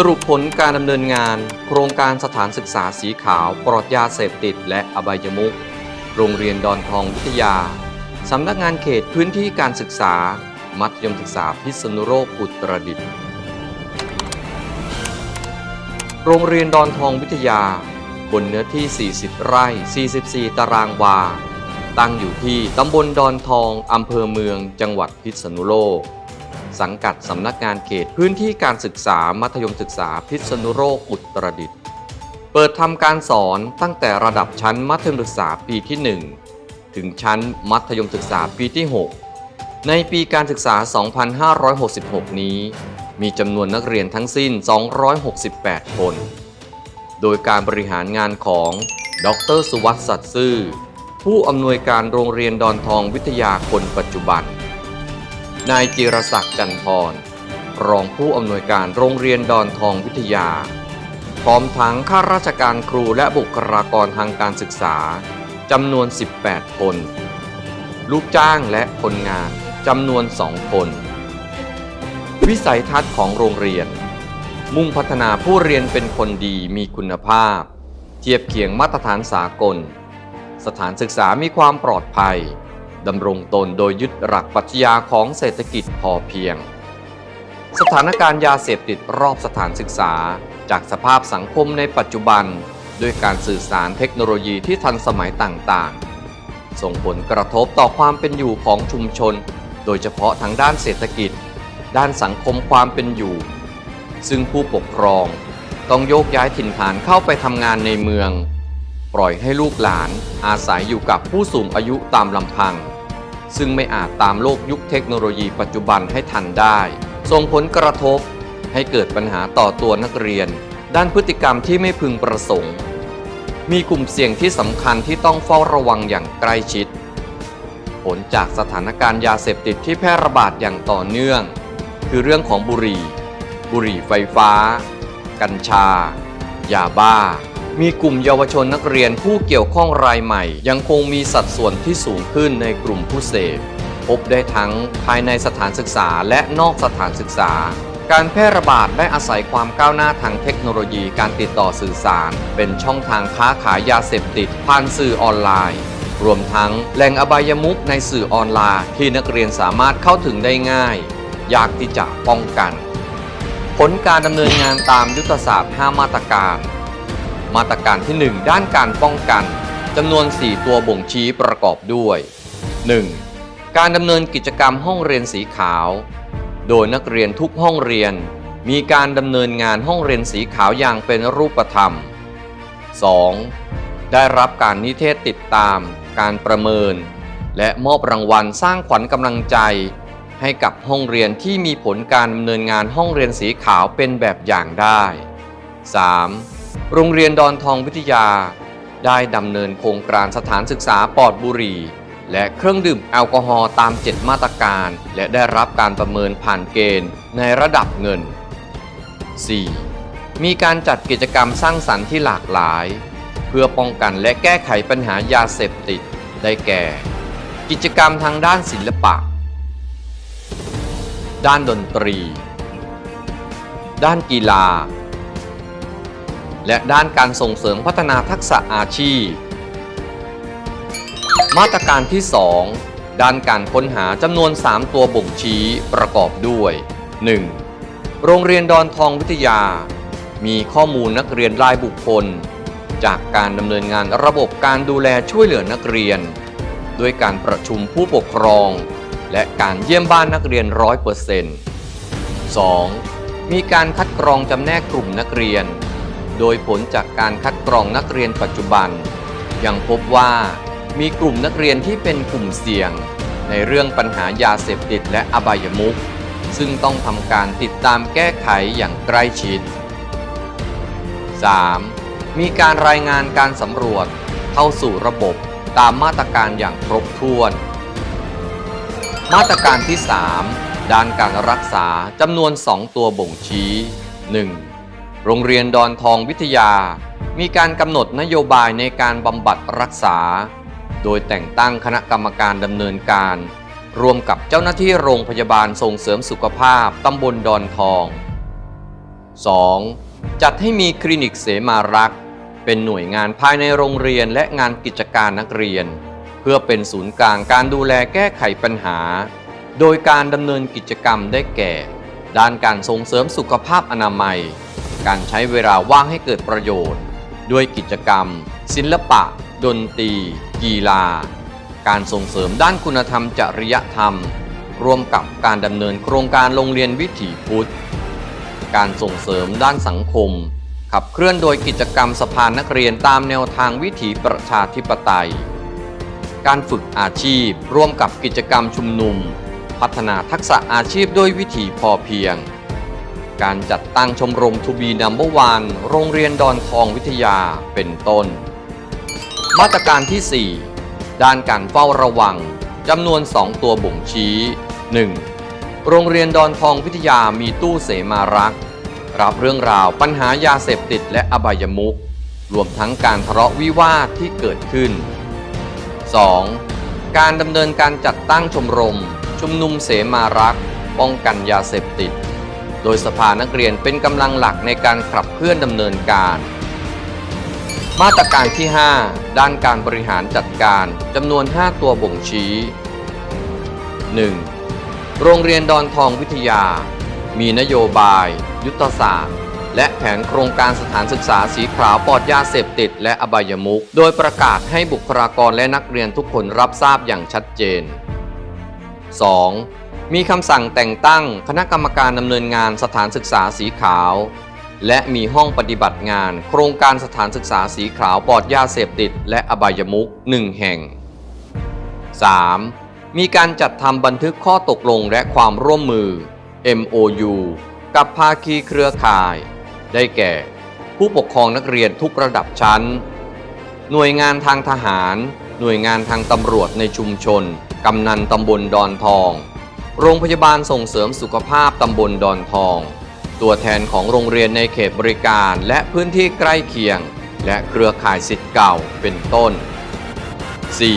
สรุปผลการดำเนินงาน โครงการสถานศึกษาสีขาวปลอดยาเสพติดและอบายมุขโรงเรียนดอนทองวิทยา สำนักงานเขตพื้นที่การศึกษา มัธยมศึกษาพิษณุโลกอุตรดิตถ์โรงเรียนดอนทองวิทยา บนเนื้อที่ 40 ไร่ 44 ตารางวา ตั้งอยู่ที่ตำบลดอนทองอำเภอเมืองจังหวัดพิษณุโลก สังกัดสำนักงานเขต พื้นที่การศึกษามัธยมศึกษาพิษณุโลกอุตรดิตถ์เปิดทำการสอนตั้งแต่ระดับชั้นมัธยมศึกษาปีที่ 1 ถึงชั้นมัธยมศึกษาปีที่ 6 ในปีการศึกษา 2566 นี้ มีจำนวนนักเรียนทั้งสิ้น 268 คน โดยการบริหารงานของดรสุวัสดิ์สัตย์ซื่อ ผู้อำนวยการโรงเรียนดอนทองวิทยาคนปัจจุบัน นายจิรศักดิ์จันทรรองผู้อำนวยการโรงเรียนดอนทองวิทยา พร้อมทั้งข้าราชการครูและบุคลากรทางการศึกษาจำนวน 18 คน ลูกจ้างและคนงานจำนวน 2 คน วิสัยทัศน์ของโรงเรียน มุ่งพัฒนาผู้เรียนเป็นคนดีมีคุณภาพ เทียบเคียงมาตรฐานสากล สถานศึกษามีความปลอดภัย ดำรงตนโดยยึดหลักปรัชญาของเศรษฐกิจพอเพียง สถานการณ์ยาเสพติดรอบสถานศึกษา จากสภาพสังคมในปัจจุบัน ด้วยการสื่อสารเทคโนโลยีที่ทันสมัยต่างๆ ส่งผลกระทบต่อความเป็นอยู่ของชุมชน โดยเฉพาะทางด้านเศรษฐกิจ ด้านสังคมความเป็นอยู่ ซึ่งผู้ปกครอง ต้องโยกย้ายถิ่นฐานเข้าไปทำงานในเมือง ปล่อยให้ลูกหลานอาศัยอยู่กับผู้สูงอายุตามลำพัง ซึ่งไม่อาจตามโลกยุคเทคโนโลยีปัจจุบันให้ทันได้ ส่งผลกระทบ ให้เกิดปัญหาต่อตัวนักเรียน ด้านพฤติกรรมที่ไม่พึงประสงค์ มีกลุ่มเสี่ยงที่สำคัญที่ต้องเฝ้าระวังอย่างใกล้ชิด ผลจากสถานการณ์ยาเสพติดที่แพร่ระบาดอย่างต่อเนื่อง คือเรื่องของบุหรี่ บุหรี่ไฟฟ้า กัญชา ยาบ้า มีกลุ่มเยาวชนนักเรียนผู้เกี่ยวข้องรายใหม่ ยังคงมีสัดส่วนที่สูงขึ้นในกลุ่มผู้เสพพบได้ทั้งภายในสถานศึกษาและนอกสถานศึกษา การแพร่ระบาดได้อาศัยความก้าวหน้าทางเทคโนโลยีการติดต่อสื่อสาร เป็นช่องทางค้าขายยาเสพติดผ่านสื่อออนไลน์ รวมทั้งแหล่งอบายมุขในสื่อออนไลน์ที่นักเรียนสามารถเข้าถึงได้ง่าย ยากที่จะป้องกัน ผลการดำเนินงานตามยุทธศาสตร์ 5 มาตรการ มาตรการที่ 1 ด้านการป้องกันจำนวน 4 ตัวบ่งชี้ประกอบด้วย 1. การดำเนินกิจกรรมห้องเรียนสีขาว โดยนักเรียนทุกห้องเรียน มีการดำเนินงานห้องเรียนสีขาวอย่างเป็นรูปธรรม 2. ได้รับการนิเทศติดตาม การประเมิน และมอบรางวัลสร้างขวัญกำลังใจ ให้กับห้องเรียนที่มีผลการดำเนินงานห้องเรียนสีขาวเป็นแบบอย่างได้ 3. โรงเรียนดอนทองวิทยา ได้ดำเนินโครงการสถานศึกษาปลอดบุหรี่ และเครื่องดื่มแอลกอฮอล์ตาม 7 มาตรการ และได้รับการประเมินผ่านเกณฑ์ในระดับเงิน 4. มีการจัดกิจกรรมสร้างสรรค์ที่หลากหลาย เพื่อป้องกันและแก้ไขปัญหายาเสพติดได้แก่ กิจกรรมทางด้านศิลปะ ด้านดนตรี ด้านกีฬา และด้านการส่งเสริมพัฒนาทักษะอาชีพ มาตรการที่ 2 ด้านการค้นหาจำนวน 3 ตัวบ่งชี้ประกอบด้วย 1. โรงเรียนดอนทองวิทยา มีข้อมูลนักเรียนรายบุคคล จากการดำเนินงานระบบการดูแลช่วยเหลือนักเรียน ด้วยการประชุมผู้ปกครอง และการเยี่ยมบ้านนักเรียนร้อยเปอร์เซ็นต์ 2. มีการคัดกรองจำแนกกลุ่มนักเรียน โดยผลจากการคัดกรองนักเรียนปัจจุบัน ยังพบว่ามีกลุ่มนักเรียนที่เป็นกลุ่มเสี่ยง ในเรื่องปัญหายาเสพติดและอบายมุขซึ่งต้องทำการติดตามแก้ไขอย่างใกล้ชิด 3. มีการรายงานการสำรวจเข้าสู่ระบบตามมาตรการอย่างครบถ้วน มาตรการที่ 3 ด้านการรักษาจำนวน 2 ตัวบ่งชี้ 1. โรงเรียนดอนทองวิทยา มีการกำหนดนโยบายในการบำบัดรักษา โดยแต่งตั้งคณะกรรมการดำเนินการ รวมกับเจ้าหน้าที่โรงพยาบาลส่งเสริมสุขภาพตำบลดอนทอง 2. จัดให้มีคลินิกเสมารักษ์เป็นหน่วยงานภายในโรงเรียนและงานกิจการนักเรียน เพื่อเป็นศูนย์กลางการดูแลแก้ไขปัญหา โดยการดำเนินกิจกรรมได้แก่ ด้านการส่งเสริมสุขภาพอนามัย การใช้เวลาว่างให้เกิดประโยชน์ ด้วยกิจกรรม ศิลปะ ดนตรี กีฬา การส่งเสริมด้านคุณธรรมจริยธรรม ร่วมกับการดำเนินโครงการโรงเรียนวิถีพุทธ การส่งเสริมด้านสังคม ขับเคลื่อนโดยกิจกรรมสภานักเรียนตามแนวทางวิถีประชาธิปไตย การฝึกอาชีพร่วมกับกิจกรรมชุมนุม พัฒนาทักษะอาชีพด้วยวิถีพอเพียง การจัดตั้งชมรมทูบีนัมเบอร์วันโรงเรียนดอนทองวิทยาเป็นต้น มาตรการที่ 4 ด้านการเฝ้าระวังจำนวน 2 ตัวบ่งชี้ 1. โรงเรียนดอนทองวิทยามีตู้เสมารักษ์รับเรื่องราวปัญหายาเสพติดและอบายมุขรวมทั้งการทะเลาะวิวาทที่เกิดขึ้น 2. การดำเนินการจัดตั้งชมรม ชุมนุมเสมารักษ์ป้องกันยาเสพติด ดยสภานักเรียนเป็นกำลังหลักในการขับเคลื่อนดำเนินการ มาตรการที่ 5 ด้านการบริหารจัดการจำนวน 5 ตัวบ่งชี้ 1. โรงเรียนดอนทองวิทยา มีนโยบาย ยุทธศาสตร์ และแผนโครงการสถานศึกษาสีขาวปลอดยาเสพติดและอบายมุขโดยประกาศให้บุคลากรและนักเรียนทุกคนรับทราบอย่างชัดเจน 2. มีคำสั่งแต่งตั้งคณะกรรมการดำเนินงานสถานศึกษาสีขาว และมีห้องปฏิบัติงาน โครงการสถานศึกษาสีขาวปลอดยาเสพติด และอบายมุขหนึ่งแห่ง 3. มีการจัดทำบันทึกข้อตกลงและความร่วมมือ MOU กับภาคีเครือข่าย ได้แก่ ผู้ปกครองนักเรียนทุกระดับชั้น หน่วยงานทางทหาร หน่วยงานทางตำรวจในชุมชน กำนันตำบลดอนทอง โรงพยาบาลส่งเสริมสุขภาพตำบลดอนทอง ตัวแทนของโรงเรียนในเขตบริการและพื้นที่ใกล้เคียง และเครือข่ายสิทธิ์เก่าเป็นต้น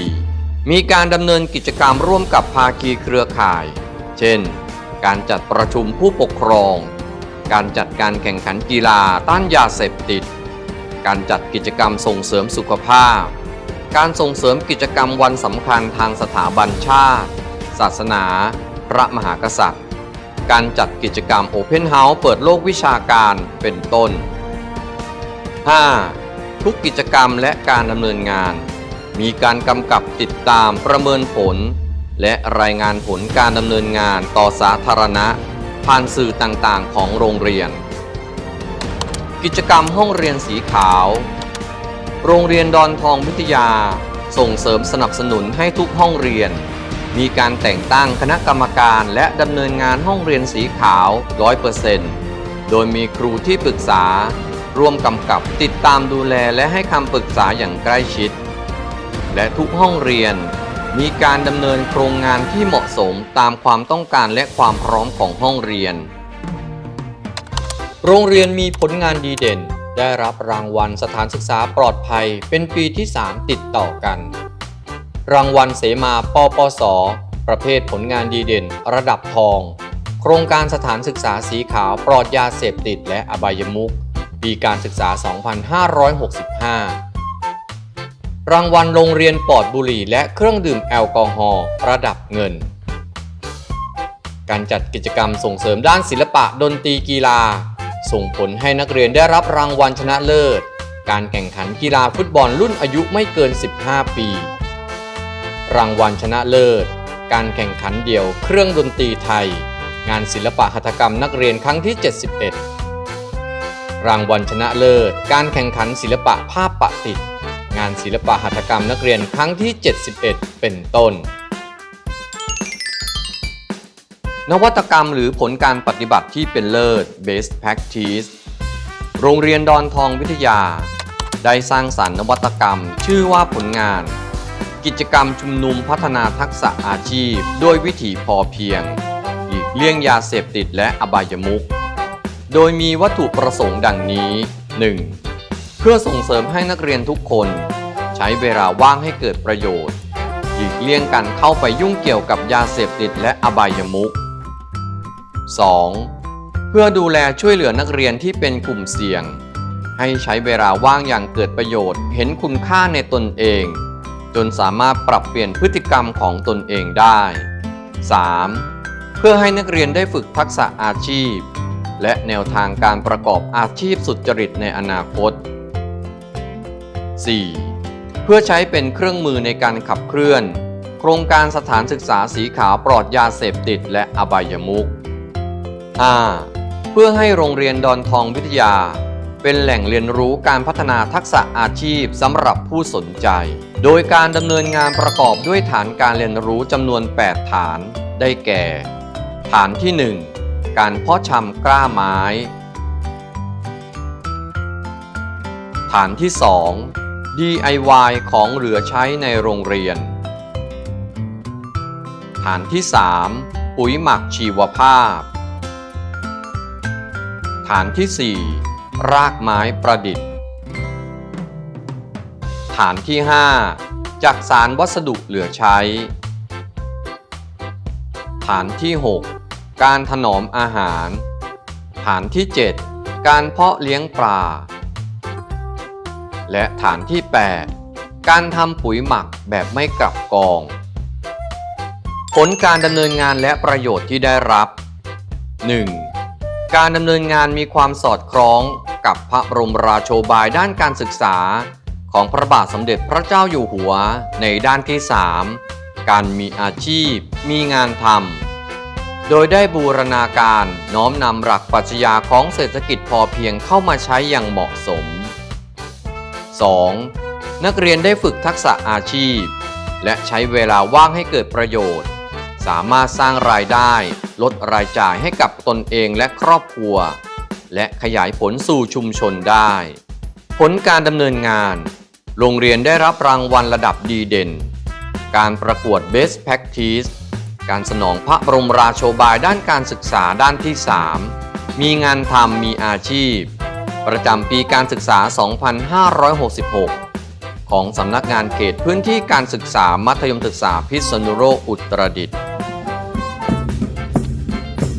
4. มีการดำเนินกิจกรรมร่วมกับภาคีเครือข่าย เช่น การจัดประชุมผู้ปกครอง การจัดการแข่งขันกีฬาต้านยาเสพติด การจัดกิจกรรมส่งเสริมสุขภาพ การส่งเสริมกิจกรรมวันสำคัญทางสถาบันชาติ ศาสนา ระมหากษัตริย์ การจัดกิจกรรม Open House เปิดโลกวิชาการเป็นต้น 5. ทุกกิจกรรมและการดำเนินงาน มีการกำกับติดตามประเมินผล และรายงานผลการดำเนินงานต่อสาธารณะ ผ่านสื่อต่างๆ ของโรงเรียน กิจกรรมห้องเรียนสีขาว โรงเรียนดอนทองวิทยา ส่งเสริมสนับสนุนให้ทุกห้องเรียน มีการแต่งตั้งคณะกรรมการและดำเนินงานห้องเรียนสีขาว 100%โดยมีครูที่ปรึกษา ร่วมกำกับติดตามดูแลและให้คำปรึกษาอย่างใกล้ชิด และทุกห้องเรียน มีการดำเนินโครงงานที่เหมาะสมตามความต้องการและความพร้อมของห้องเรียน โรงเรียนมีผลงานดีเด่น ได้รับรางวัลสถานศึกษาปลอดภัยเป็นปีที่ 3 ติดต่อกัน รางวัลเสมาปปส ประเภทผลงานดีเด่น ระดับทอง โครงการสถานศึกษาสีขาวปลอดยาเสพติดและอบายมุขปีการศึกษา 2565 รางวัลโรงเรียนปลอดบุหรี่และเครื่องดื่มแอลกอฮอล์ระดับเงิน การจัดกิจกรรมส่งเสริมด้านศิลปะดนตรีกีฬา ส่งผลให้นักเรียนได้รับรางวัลชนะเลิศ การแข่งขันกีฬาฟุตบอลรุ่นอายุไม่เกิน 15 ปี รางวัลชนะเลิศ การแข่งขันเดี่ยวเครื่องดนตรีไทย งานศิลปะหัตถกรรมนักเรียนครั้งที่ 71 รางวัลชนะเลิศ การแข่งขันศิลปะภาพปะติด งานศิลปะหัตถกรรมนักเรียนครั้งที่ 71 เป็นต้น นวัตกรรมหรือผลการปฏิบัติที่เป็นเลิศ Best Practice โรงเรียนดอนทองวิทยา ได้สร้างสรรค์นวัตกรรม ชื่อว่าผลงาน กิจกรรมชุมนุมพัฒนาทักษะอาชีพโดยวิถีพอเพียง หลีกเลี่ยงยาเสพติดและอบายมุข โดยมีวัตถุประสงค์ดังนี้ 1. เพื่อส่งเสริมให้นักเรียนทุกคน ใช้เวลาว่างให้เกิดประโยชน์ หลีกเลี่ยงการเข้าไปยุ่งเกี่ยวกับยาเสพติดและอบายมุข 2. เพื่อดูแลช่วยเหลือนักเรียนที่เป็นกลุ่มเสี่ยง ให้ใช้เวลาว่างอย่างเกิดประโยชน์ เห็นคุณค่าในตนเอง จนสามารถปรับเปลี่ยนพฤติกรรมของตนเองได้ 3. เพื่อให้นักเรียนได้ฝึกทักษะอาชีพ และแนวทางการประกอบอาชีพสุจริตในอนาคต 4. เพื่อใช้เป็นเครื่องมือในการขับเคลื่อน โครงการสถานศึกษาสีขาวปลอดยาเสพติดและอบายมุข 5. เพื่อให้โรงเรียนดอนทองวิทยา เป็นแหล่งเรียนรู้การพัฒนาทักษะอาชีพสำหรับผู้สนใจ โดยการดำเนินงานประกอบด้วยฐานการเรียนรู้จำนวน 8 ฐานได้แก่ ฐานที่ 1 การเพาะชำกล้าไม้ ฐานที่ 2 DIY ของเหลือใช้ในโรงเรียน ฐานที่ 3 ปุ๋ยหมักชีวภาพ ฐานที่ 4 รากไม้ประดิษฐ์ ฐานที่ 5จักสารวัสดุเหลือใช้ ฐานที่ 6 การถนอมอาหาร ฐานที่ 7 การเพาะเลี้ยงปลา และฐานที่ 8 การทำปุ๋ยหมักแบบไม่กลับกอง ผลการดำเนินงานและประโยชน์ที่ได้รับ 1. การดำเนินงานมีความสอดคล้องกับพระบรมราโชบายด้านการศึกษา ของพระบาทสมเด็จพระเจ้าอยู่หัวในด้านที่ 3 การมีอาชีพมีงานทำ โดยได้บูรณาการน้อมนำหลักปรัชญาของเศรษฐกิจพอเพียงเข้ามาใช้อย่างเหมาะสม 2. นักเรียนได้ฝึกทักษะอาชีพ และใช้เวลาว่างให้เกิดประโยชน์ สามารถสร้างรายได้ ลดรายจ่ายให้กับตนเองและครอบครัว และขยายผลสู่ชุมชนได้ ผลการดำเนินงาน โรงเรียนได้รับรางวัลระดับดีเด่น การประกวด Best Practice การสนองพระบรมราโชบายด้านการศึกษาด้านที่ 3 มีงานทำมีอาชีพ ประจำปีการศึกษา 2566 ของสำนักงานเขตพื้นที่การศึกษามัธยมศึกษาพิษณุโลกอุตรดิตถ์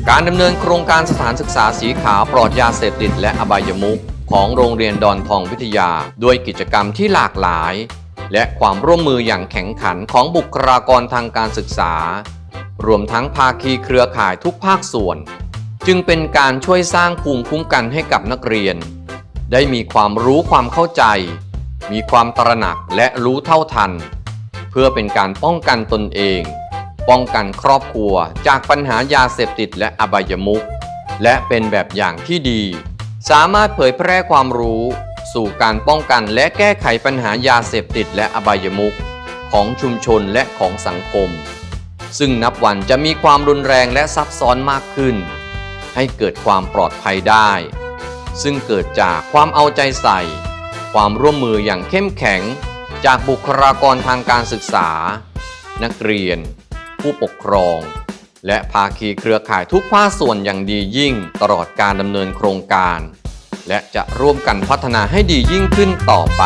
การดำเนินโครงการสถานศึกษาสีขาวปลอดยาเสพติดและอบายมุข ของโรงเรียนดอนทองวิทยา ด้วยกิจกรรมที่หลากหลาย และความร่วมมืออย่างแข็งขันของบุคลากรทางการศึกษา รวมทั้งภาคีเครือข่ายทุกภาคส่วน จึงเป็นการช่วยสร้างภูมิคุ้มกันให้กับนักเรียน ได้มีความรู้ความเข้าใจ มีความตระหนักและรู้เท่าทัน เพื่อเป็นการป้องกันตนเอง ป้องกันครอบครัวจากปัญหายาเสพติดและอบายมุขและเป็นแบบอย่างที่ดี สามารถเผยแพร่ความรู้ สู่การป้องกันและแก้ไขปัญหายาเสพติดและอบายมุขของชุมชนและของสังคม ซึ่งนับวันจะมีความรุนแรงและซับซ้อนมากขึ้น ให้เกิดความปลอดภัยได้ ซึ่งเกิดจากความเอาใจใส่ ความร่วมมืออย่างเข้มแข็ง จากบุคลากรทางการศึกษา นักเรียน ผู้ปกครอง และภาคีเครือข่ายทุกภาคส่วนอย่างดียิ่งตลอดการดำเนินโครงการ และจะร่วมกันพัฒนาให้ดียิ่งขึ้นต่อไป